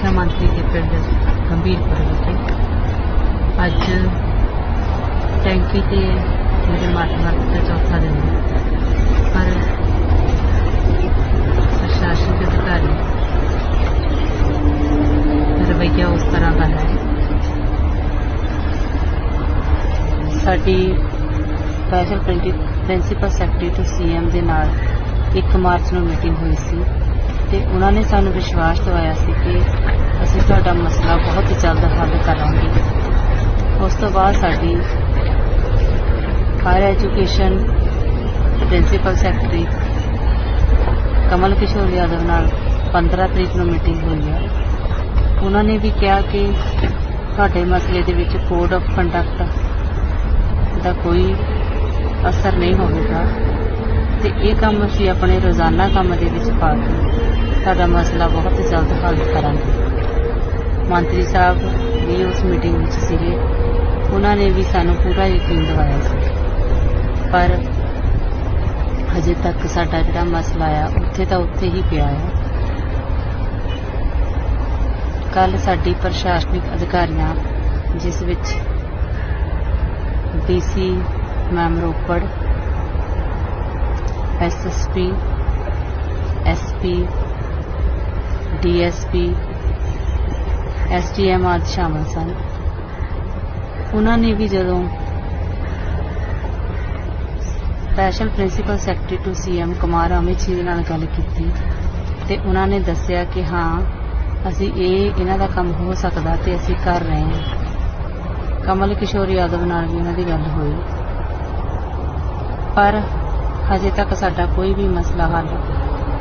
ਸਿੱਖਿਆ ਮੰਤਰੀ ਦੇ ਪਿੰਡ ਗੰਭੀਰ ਗੰਭੀਰਪੁਰ ਤੇ ਅੱਜ ਟੈਂਕੀ ਤੇ ਮੇਰੇ ਮਾਤਾ ਵਰਤ ਦਾ ਚੌਥਾ ਦਿਨ ਹੈ ਪਰ ਪ੍ਰਸ਼ਾਸਨ ਦੇ ਅਧਿਕਾਰੀ ਰਵਈਆ ਉਸ ਤਰ੍ਹਾਂ ਦਾ ਹੈ ਸਾਡੀ special principal secretary to CM ਦੇ ਨਾਲ 1 ਮਾਰਚ ਨੂੰ ਮੀਟਿੰਗ ਹੋਈ ਸੀ ਤੇ ਉਹਨਾਂ ਨੇ ਸਾਨੂੰ ਵਿਸ਼ਵਾਸ ਦਿਵਾਇਆ ਸੀ ਕਿ ਅਸੀਂ ਤੁਹਾਡਾ ਮਸਲਾ ਬਹੁਤ ਜਲਦ ਹੱਲ ਕਰਾਂਗੇ। ਉਸ ਤੋਂ ਬਾਅਦ ਸਾਡੀ higher education principal secretary Kamal Kishore Yadav ਨਾਲ 15 ਤਰੀਕ ਨੂੰ ਮੀਟਿੰਗ ਹੋਈ ਹੈ। ਉਹਨਾਂ ਨੇ ਵੀ ਕਿਹਾ ਕਿ ਤੁਹਾਡੇ ਮਸਲੇ ਦੇ ਵਿੱਚ ਕੋਡ ਆਫ ਕੰਡਕਟ ਦਾ ਕੋਈ ਅਸਰ ਨਹੀਂ ਹੋਵੇਗਾ। ਤੇ ਇਹ ਕੰਮ ਅਸੀਂ ਆਪਣੇ ਰੋਜ਼ਾਨਾ ਕੰਮ ਦੇ ਵਿੱਚ ਪਾ ਕੇ ਤੁਹਾਡਾ ਮਸਲਾ ਬਹੁਤ ਜਲਦ ਹੱਲ ਕਰਾਂਗੇ। ਮੰਤਰੀ ਸਾਹਿਬ ਵੀ ਉਸ ਮੀਟਿੰਗ ਵਿੱਚ ਸੀਗੇ। ਉਹਨਾਂ ਨੇ ਵੀ ਸਾਨੂੰ ਪੂਰਾ ਯਕੀਨ ਦਿਵਾਇਆ ਸੀ। ਪਰ ਹਜੇ ਤੱਕ ਸਾਡਾ ਜਿਹੜਾ ਮਸਲਾ ਆ, ਉੱਥੇ ਤਾਂ ਉੱਥੇ ਹੀ ਪਿਆ ਆ। ਕੱਲ ਸਾਡੀ ਪ੍ਰਸ਼ਾਸਨਿਕ ਅਧਿਕਾਰੀਆਂ, ਜਿਸ ਵਿੱਚ DC ma'am Ropar SSP SP DSP STM ਆਦਿ ਸ਼ਾਮਲ ਸਨ। ਉਹਨਾਂ ਨੇ ਵੀ ਜਦੋਂ special principal secretary to CM Kumar Amit ji ਨਾਲ ਗੱਲ ਕੀਤੀ ਤੇ ਉਹਨਾਂ ਨੇ ਦੱਸਿਆ ਕਿ ਹਾਂ, ਅਸੀਂ ਇਹ, ਇਹਨਾਂ ਦਾ ਕੰਮ ਹੋ ਸਕਦਾ ਤੇ ਅਸੀਂ ਕਰ ਰਹੇ ਹਾਂ। ਕਮਲ ਕਿਸ਼ੋਰ ਯਾਦਵ ਨਾਲ ਵੀ ਉਹਨਾਂ ਦੀ ਗੱਲ ਹੋਈ। ਪਰ ਅਜੇ ਤੱਕ ਸਾਡਾ ਕੋਈ ਵੀ ਮਸਲਾ ਹੱਲ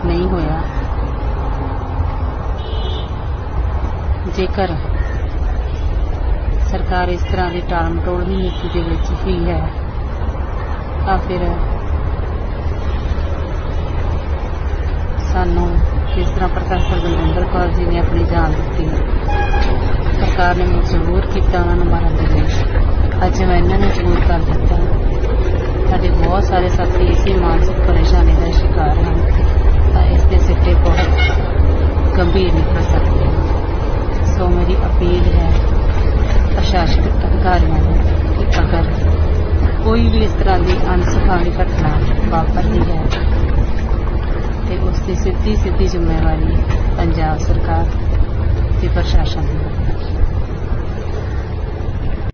ਨਹੀਂ ਹੋਇਆ। ਜੇਕਰ ਸਰਕਾਰ ਇਸ ਤਰ੍ਹਾਂ ਦੀ ਟਾਲਮਟੋਲ ਦੀ ਨੀਤੀ ਦੇ ਵਿੱਚ ਹੀ ਹੈ, ਤਾਂ ਫਿਰ ਸਾਨੂੰ ਕਿਸ ਤਰ੍ਹਾਂ ਪ੍ਰੋਫੈਸਰ ਬਲਵਿੰਦਰ ਕੌਰ ਜੀ ਨੇ ਆਪਣੀ ਜਾਨ ਦਿੱਤੀ? ਸਰਕਾਰ ਨੇ ਮਜਬੂਰ ਕੀਤਾ, ਉਹਨਾਂ ਨੂੰ ਮਾਰਨ ਦੇ ਲਈ। ਅੱਜ ਮੈਂ ਇਹਨਾਂ ਨੂੰ ਮਜਬੂਰ ਕਰ ਦਿੱਤਾ ਸਾਡੇ ਬਹੁਤ ਸਾਰੇ ਸਾਥੀ ਇਸੇ ਮਾਨਸਿਕ ਪਰੇਸ਼ਾਨੀ ਦਾ ਸ਼ਿਕਾਰ ਹਨ ਤਾਂ ਇਸ ਦੇ ਸਿੱਟੇ ਬਹੁਤ ਗੰਭੀਰ ਨਿਕਲ ਸਕਦੇ ਹਨ ਸੋ ਮੇਰੀ ਅਪੀਲ ਹੈ ਪ੍ਰਸ਼ਾਸਨਿਕ ਅਧਿਕਾਰੀਆਂ ਨੂੰ ਕਿ ਅਗਰ ਕੋਈ ਵੀ ਇਸ ਤਰ੍ਹਾਂ ਦੀ ਅਣਸੁਖਾਵੀ ਘਟਨਾ ਵਾਪਰਦੀ ਹੈ ਤੇ ਉਸ ਦੀ ਸਿੱਧੀ ਸਿੱਧੀ